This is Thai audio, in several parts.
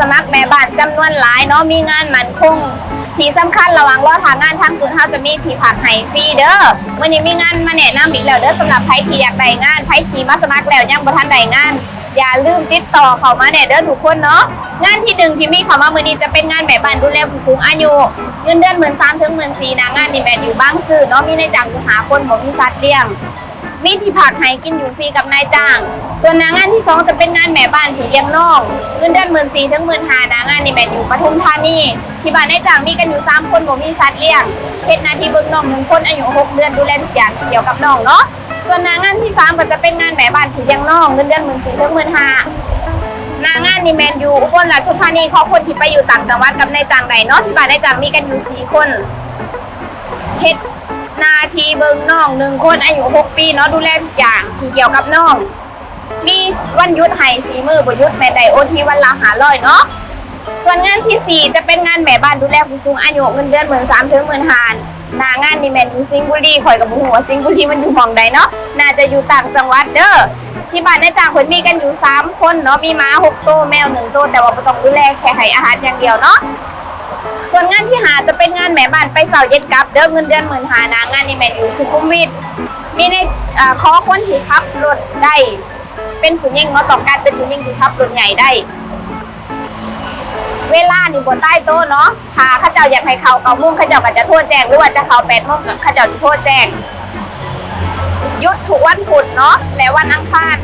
สมัครแม่บ้านจำนวนหลายเนาะมีงานมันคง ที่สำคัญระหวังรอทางงานทางศูนย์เฮาจะมีที่พักให้ฟรีเด้อวันนี้มีงานมาแนะนำอีกแล้วเด้อสำหรับใครที่อยากได้งานใครที่มาสมัครแล้วยังบ่ทันได้งาน อย่าลืมติดต่อเข้ามาแน่เด้อทุกคนเนาะงานที่หนึ่งที่มีเข้ามามื้อนี้จะเป็นงานแม่บ้านดูแลผู้สูงอายุเงินเดือน13,000ถึง14,000นะงานนี่แม่นอยู่บางซื่อเนาะมีในจ้างอยู่หาคนบ่มีสัตว์เลี้ยง มีที่พักให้กินอยู่ฟรีกับนายจ้าง ส่วนหนางานที่สองจะเป็นงานแม่บ้านผีเลี้ยงน้องเงินเดือนหมื่นสี่ถึงหมื่นห้านางานนี่แม่นอยู่ปทุมธานีที่บ้านนายจ้างมีกันอยู่สามคนบ่มีสัตว์เลี้ยงเฮ็ดหน้าที่เบิ่งน้องหนึ่งคนอายุหกเดือนดูแลทุกอย่างเกี่ยวกับน้องเนาะส่วนนางานที่สามก็จะเป็นงานแม่บ้านผีเลี้ยงน้องเงินเดือนหมื่นสี่ถึงหมื่นห้านางานนี่แมนอยู่อุบลราชธานีเขอคนที่ไปอยู่ต่างจังหวัดกับนายจ้างใดเนาะที่บ้านนายจ้างมีกันอยู่สี่คนเฮ็ด นาทีเบิงน้องหนึ่งคนอายุหกปีเนาะดูแลทุกอย่างที่เกี่ยวกับน้อง มีวันยุดให้สีมือบยุดแม่ใดโอทีวันละหาร้อยเนาะส่วนงานที่สี่จะเป็นงานแม่บ้านดูแลผู้สูงอายุเงินเดือนหมื่นสามถึงหมื่นหาหนางานนี่แม่นอยู่สิงห์บุรีข่อยกับหมูหัวาสิงห์บุรีมันอยู่หมองใดเนาะน่าจะอยู่ต่างจังหวัดเด้อที่บ้านนายจ้างคนมีกันอยู่สามคนเนาะมีม้าหกตัวแมวหนึ่งตัวแต่ว่าบ่ต้องดูแลแค่ให้อาหารอย่างเดียวเนาะ ส่วนงานที่หาจะเป็นงานแม่บ้านไปเสาร์เย็นกลับ เดิมเงินเดือนหมื่นหานางานนี่แม่นอยู่สุขุมวิทมีในอขอคนที่ขับรถได้เป็นผู้หญิงเนาะต้องการเป็นผู้หญิงที่ขับรถใหญ่ได้ เวลานี่บนใต้โต๊ะเนาะถ้าข้าเจ้าอยากให้เขาเก้าโมงข้าเจ้าก็จะโทษแจ้งหรือว่าจะเขาแปดโมงก็เข้าเจ้าจะโทษแจ้งยุดทุกวันพุธเนาะและวันอังคาร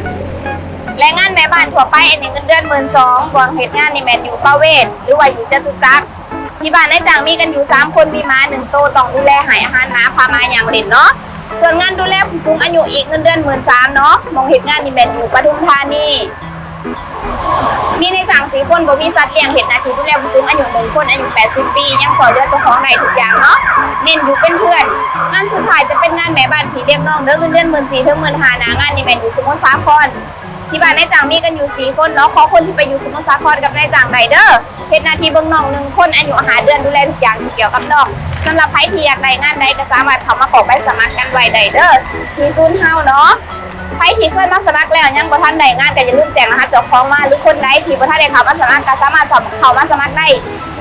และงานแม่บ้านทั่วไปอันนี้เงินเดือนหมื่นสองบวงเหตุงานนี่แม่นอยู่ประเวศหรือว่าอยู่จตุจักร ที่บ้านนายจ้างมีกันอยู่ 3 คนมีม้าหนึ่งโตวต้องดูแลใหายอาหารน้ำพามาอย่างเด่นเนาะส่วนงานดูแลผู้สูงอายุอีกเงินเดือนหมื่นสามเนาะมองเหตุงานนี่แมนอยู่ปทุมธานีมีในจ้างสี่คนบ่มีสัตว์เลี้ยงเห็ดนาทีดูแลผู้สูงอายุหนึ่งคนอายุ80 ปี ยังสอนเรือเจ้าของในทุกอย่างเนาะเน้นอยู่เป็นเพื่อน งานสุดท้ายจะเป็นงานแม่บ้านผีเลี้ยงน้องเด้อเงินเดือนหมื่นสี่ถึงหมื่นห้านะงานนี่แมนอยู่สมุทรสาคร ที่บ้านนายจ้างมีกันอยู่สี่คนเนาะขอคนที่ไปอยู่สมุทรสาครกับนายจ้างไดเดอร์เฮ็ดหน้าที่เบิ่งน้องหนึ่งคนอายุหาเดือนดูแลทุกอย่างเกี่ยวกับน้องสำหรับใครที่อยากได้งานใดก็สามารถเข้ามาขอใบสมัครกันไว้ไดเด้อที่ศูนย์เฮาเนาะใครที่เคยมาสมัครแล้วยังบ่ทันได้งานก็อย่าลืมแจ้งรหัสเจ้าของมาหรือคนใดที่บ่ทันได้เข้ามาสมัครก็สามารถเข้ามาสมัครได้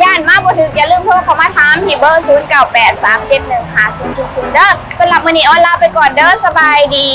ย่านมาบ่ถึงอย่าลืมโทรเข้ามาถามที่เบอร์ 0983715000เด้อสำหรับมื้อนี้ออนลาไปก่อนเด้อสบายดี